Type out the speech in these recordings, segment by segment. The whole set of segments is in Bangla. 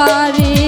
বাড়ি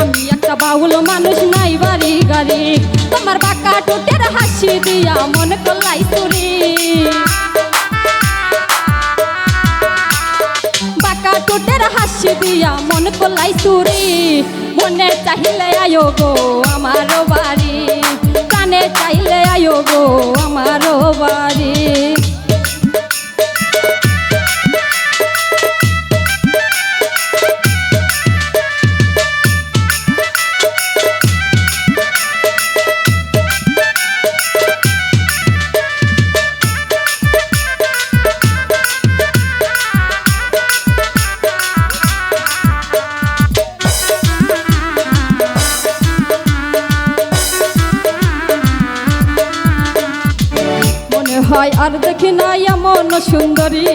আমি একটা বাউল মানুষ, নাই বাড়ি গাড়ি। তোমার বাঁকা টোটের হাসি দিয়া মন কলাই তুরি বাঁকা টোটের হাসি দিয়া মন কলাই তুরি মনে চাইলে আয়ো গো আমার বাড়ি। কানে চাইলে আয়ো গো আমার হয় আর দেখি না এমন সুন্দরী।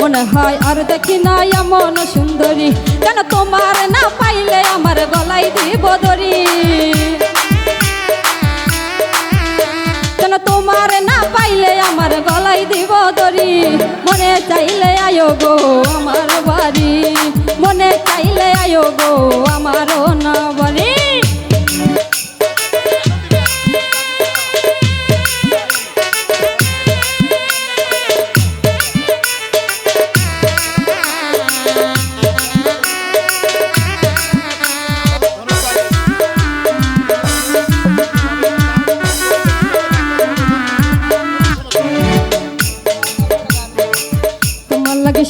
মনে হয় আর দেখি না এমন সুন্দরী। কেন তোমার না পাইলে আমার গলাই দিব দরি কেন তোমার না পাইলে আমার গলাই দিব দরি মনে চাইলে আয়ো গো আমার বাড়ি। মনে চাইলে আয়ো গো আমারও না বাড়ি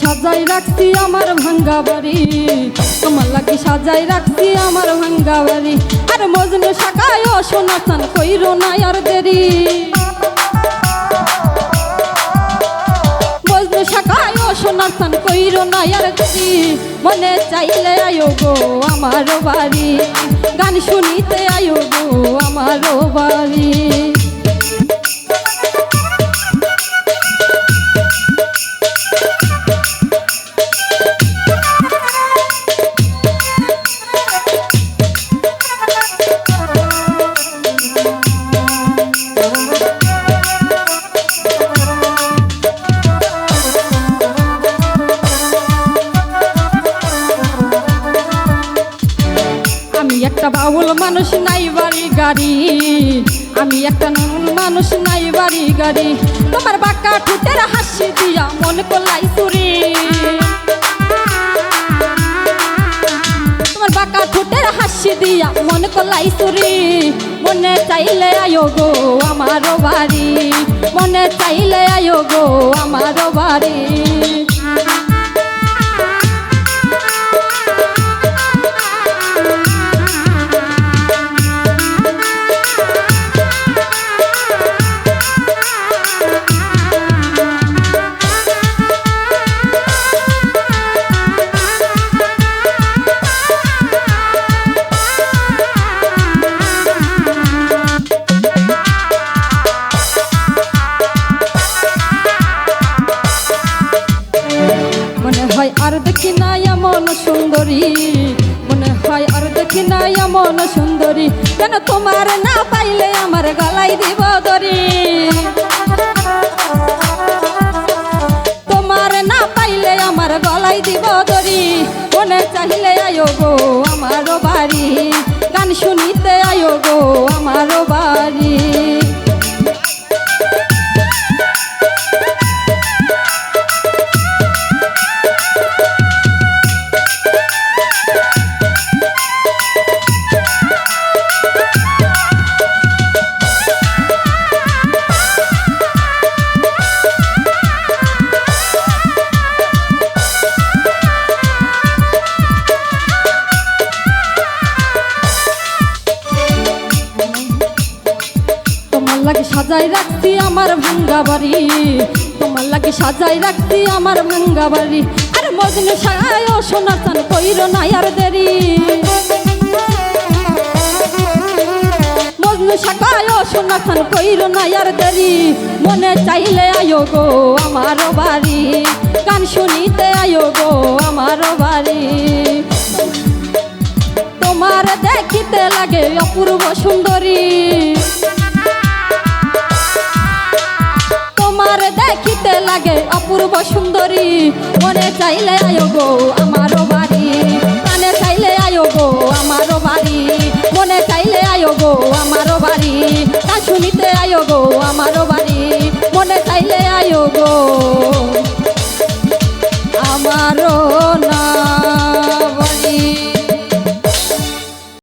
সাজাই রাখছি আমার ভাঙ্গা বাড়ি। তোমার লাগে সাজাই রাখছি আমার ভাঙ্গা বাড়ি। আর মজনু শাখায় ও সোনাচান কইরো না আর দেরি। মজনু শাখায় ও সোনাচান কইরো না আর দেরি। মনে চাইলে আয়ো গো আমার বাড়ি। গান শুনিতে আয়ো গো আমার বাড়ি। একটা বাউল মানুষ নাই বাড়ি গাড়ি। আমি একটা নুন মানুষ নাই বাড়ি গাড়ি। তোমার বাঁকা ঠুটের হাসি দিয়া মন কলাই চুরি তোমার বাঁকা ঠোঁটের হাসি দিয়া মন কলাই চুরি মনে চাইলে আয়ো গো আমার বাড়ি। মনে চাইলে আয়ো গো আমার বাড়ি। হয় আর দেখি না এমন সুন্দরী। মনে হয় আর দেখি না এমন সুন্দরী। কেন তোমার না পাইলে আমার গলাই দিব দরি তোমার না পাইলে আমার গলাই দিব দরি মনে চাইলে আয়ো গো আমার বাড়ি। গান শুনিতে আয়ো গো আমার বাড়ি। লাগে সাজাই রাখছি আমার ভাঙ্গা বাড়ি। তোমার লাগে সাজাই রাখছি আমার ভাঙ্গা বাড়ি। মজনু সায় ও সোনার চান কইরো না আর দেরি। মজনু সাকায় ও সোনার চান না আর দেরি। মনে চাইলে আয়ো গো আমার বাড়ি। গান শুনিতে আয়ো গো আমার বাড়ি। তোমার দেখিতে লাগে অপূর্ব সুন্দরী। তোমার দেখিতে লাগে অপূর্ব সুন্দরী। মনে চাইলে আয়ো গো আমারও বাড়ি। কানে চাইলে আয়ো গো আমারও বাড়ি। মনে চাইলে আয়ো গো আমারও বাড়ি। তা শুনিতে আয়ো গো আমারও বাড়ি। মনে চাইলে আয়ো গো।